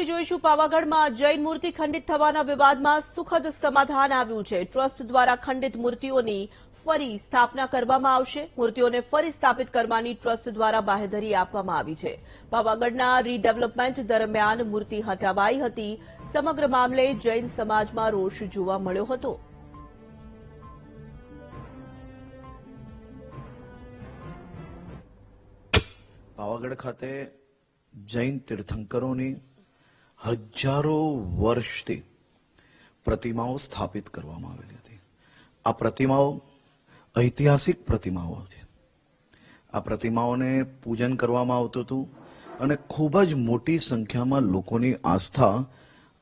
વિગતથી જોઈશું પાવાગઢમાં જૈન મૂર્તિ ખંડિત થવાના વિવાદમાં સુખદ સમાધાન આવ્યું છે. ટ્રસ્ટ દ્વારા ખંડિત મૂર્તિઓની ફરી સ્થાપના કરવામાં આવશે. મૂર્તિઓને ફરી સ્થાપિત કરવાની ટ્રસ્ટ દ્વારા બાહેધરી આપવામાં આવી છે. પાવાગઢના રીડેવલપમેન્ટ દરમિયાન મૂર્તિ હટાવાઈ હતી. સમગ્ર મામલે જૈન સમાજમાં રોષ જોવા મળ્યો હતો. પાવાગઢ ખાતે જૈન તીર્થંકરોની હજારો વર્ષથી પ્રતિમાઓ સ્થાપિત કરવામાં આવેલી હતી. આ પ્રતિમાઓ ઐતિહાસિક પ્રતિમાઓ છે. આ પ્રતિમાઓને પૂજન કરવામાં આવતું હતું અને ખૂબ જ મોટી સંખ્યામાં લોકોની આસ્થા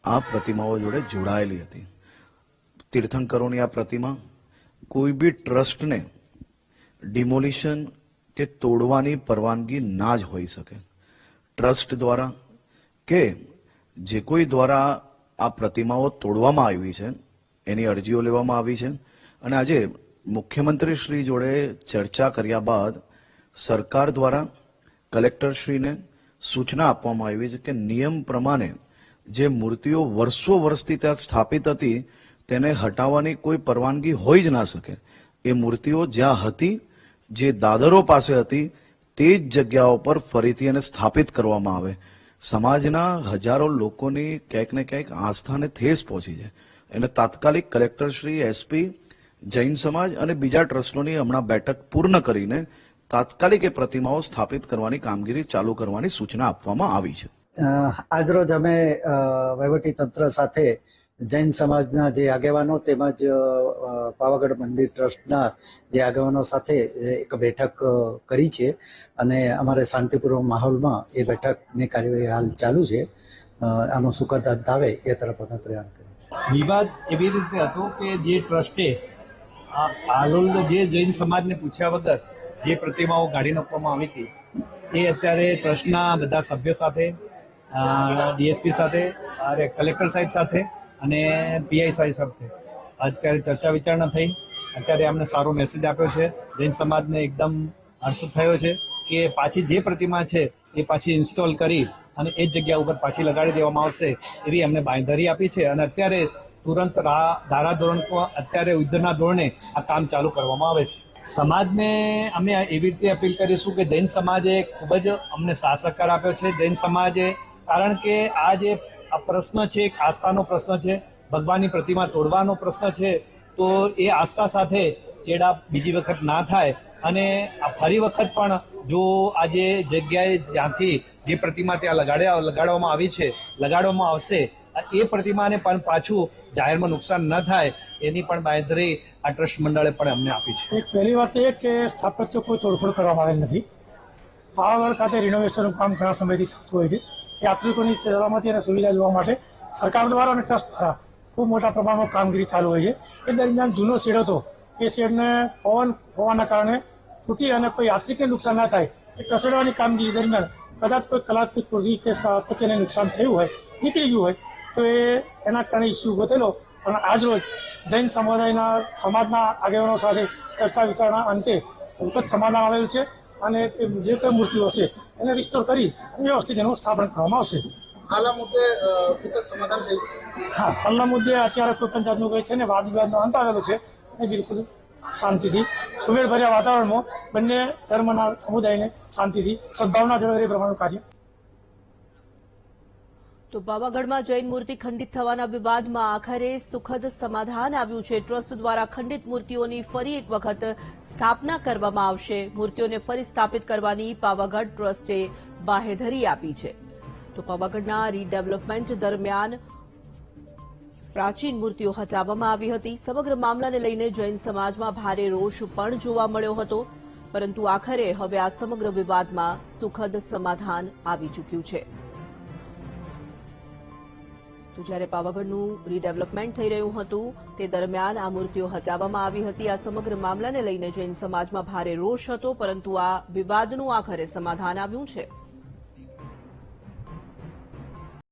આ પ્રતિમાઓ જોડે જોડાયેલી હતી. તીર્થંકરોની આ પ્રતિમા કોઈ બી ટ્રસ્ટને ડિમોલિશન કે તોડવાની પરવાનગી ના જ હોઈ શકે. ટ્રસ્ટ દ્વારા કે જે કોઈ દ્વારા આ પ્રતિમાઓ તોડવામાં આવી છે, એની અરજીઓ લેવામાં આવી છે, અને આજે મુખ્યમંત્રી શ્રી જોડે ચર્ચા કર્યા બાદ સરકાર દ્વારા કલેક્ટરશ્રીને સૂચના આપવામાં આવી છે કે નિયમ પ્રમાણે જે મૂર્તિઓ વર્ષો વર્ષથી ત્યાં સ્થાપિત હતી, તેને હટાવવાની કોઈ પરવાનગી હોઈ જ ના શકે. એ મૂર્તિઓ જ્યાં હતી, જે દાદરો પાસે હતી, તે જ જગ્યાઓ પર ફરીથી એને સ્થાપિત કરવામાં આવે. સમાજના હજારો લોકોની ક્યાંક ને ક્યાંક આસ્થાને ઠેસ પહોંચી છે. એને તાત્કાલિક કલેક્ટર શ્રી એસપી જૈન સમાજ અને બીજા ટ્રસ્ટોની હમણાં બેઠક પૂર્ણ કરીને તાત્કાલિક એ પ્રતિમાઓ સ્થાપિત કરવાની કામગીરી ચાલુ કરવાની સૂચના આપવામાં આવી છે. આજરોજ અમે વહીવટી તંત્ર સાથે જૈન સમાજના જે આગેવાનો તેમજ પાવાગઢ મંદિર ટ્રસ્ટના જે આગેવાનો સાથે એક બેઠક કરી છે અને અમારે શાંતિપૂર્વક માહોલમાં એ બેઠકની કાર્યવાહી હાલ ચાલુ છે. આનો સુખદ અંત આવે એ તરફ અમે પ્રયાણ કરીએ વિવાદ એવી રીતે હતો કે જે ટ્રસ્ટે આ હાલોલ જે જૈન સમાજને પૂછ્યા વગર જે પ્રતિમાઓ કાઢી નાખવામાં આવી હતી, એ અત્યારે ટ્રસ્ટના બધા સભ્યો સાથે ડીએસપી સાથે કલેક્ટર સાહેબ સાથે અને પીઆઈ સાહેબ સાથે અત્યારે ચર્ચા વિચારણા થઈ. અત્યારે અમને સારો મેસેજ આપ્યો છે. જૈન સમાજને એકદમ હર્ષ થયો છે કે પાછી જે પ્રતિમા છે એ પાછી ઇન્સ્ટોલ કરી અને એ જ જગ્યા ઉપર પાછી લગાડી દેવામાં આવશે એવી અમને બાંયધરી આપી છે. અને અત્યારે તુરંત રા- ધારાધોરણ અત્યારે યુદ્ધના ધોરણે આ કામ ચાલુ કરવામાં આવે છે. સમાજને અમે એવી રીતે અપીલ કરીશું કે જૈન સમાજે ખૂબ જ અમને સાથ આપ્યો છે. જૈન સમાજે કારણ કે આ જે પ્રશ્ન છે, એક આસ્થાનો પ્રશ્ન છે ભગવાનની પ્રતિમા તોડવાનો પ્રશ્ન છે, તો એ આસ્થા સાથે ચેડા બીજી વખત ના થાય. અને ફરી વખત પણ જો આ જે જગ્યાએ જ્યાંથી જે પ્રતિમા ત્યાં લગાડ્યા, લગાડવામાં આવી છે, લગાડવામાં આવશે એ પ્રતિમાને પણ પાછું જાહેરમાં નુકસાન ન થાય એની પણ બાંધરી આ ટ્રસ્ટ મંડળે પણ અમને આપી છે. એક પહેલી વાત એ કે સ્થાપત્ય કોઈ તોડફોડ કરવામાં આવેલ નથી. પાવાગઢ ખાતે રિનોવેશનનું કામ ઘણા સમયથી થતું હોય છે. યાત્રિકોની સલામતી અને સુવિધા જોવા માટે સરકાર દ્વારા અને ટ્રસ્ટ દ્વારા ખૂબ મોટા પ્રમાણમાં કામગીરી ચાલુ હોય છે. એ દરમિયાન જૂનો શેડ હતો. એ શેડને પવન હોવાના કારણે તૂટી અને કોઈ યાત્રિકને નુકસાન ના થાય એ ખસેડવાની કામગીરી દરમિયાન કદાચ કોઈ કલાત્મક કુર્સી કે સ્થાપત્યને નુકસાન થયું હોય, નીકળી ગયું હોય, તો એ એના કારણે ઇસ્યુ ઊભો થયેલો. પણ આજરોજ જૈન સમુદાયના સમાજના આગેવાનો સાથે ચર્ચા વિચારણા અંતે સંકટ સમાધાન આવેલ છે અને જે કંઈ મૂર્તિઓ છે એને રિસ્ટોર કરી અને વ્યવસ્થિત એનું સ્થાપન કરવામાં આવશે. હાલ મુદ્દે સુખદ સમાધાન થયું? હા હાલના મુદ્દે અત્યારે કોઈ પણ જાતનું કંઈ છે ને વાદ વિવાદનો અંત આવેલો છે. એ બિલકુલ શાંતિથી સુમેળભર્યા વાતાવરણમાં બંને ધર્મના સમુદાયને શાંતિથી સદભાવના જળવાઈ રહે એ પ્રમાણનું કાર્ય. તો પાવાગઢમાં જૈન મૂર્તિ ખંડિત થવાના વિવાદમાં આખરે સુખદ સમાધાન આવ્યું છે. ટ્રસ્ટ દ્વારા ખંડિત મૂર્તિઓની ફરી એક વખત સ્થાપના કરવામાં આવશે. મૂર્તિઓને ફરી સ્થાપિત કરવાની પાવાગઢ ટ્રસ્ટે બાહેધરી આપી છે. તો પાવાગઢના રીડેવલપમેન્ટ દરમિયાન પ્રાચીન મૂર્તિઓ હટાવવામાં આવી હતી. સમગ્ર મામલાને લઈને જૈન સમાજમાં ભારે રોષ પણ જોવા મળ્યો હતો. પરંતુ આખરે હવે આ સમગ્ર વિવાદમાં સુખદ સમાધાન આવી ચૂક્યું છે. તો જ્યારે પાવાગઢનું રીડેવલપમેન્ટ થઈ રહ્યું હતું, તે દરમિયાન આ મૂર્તિઓ હટાવવામાં આવી હતી. આ સમગ્ર મામલાને લઈને જૈન સમાજમાં ભારે રોષ હતો, પરંતુ આ વિવાદનું આખરે સમાધાન આવ્યું છે.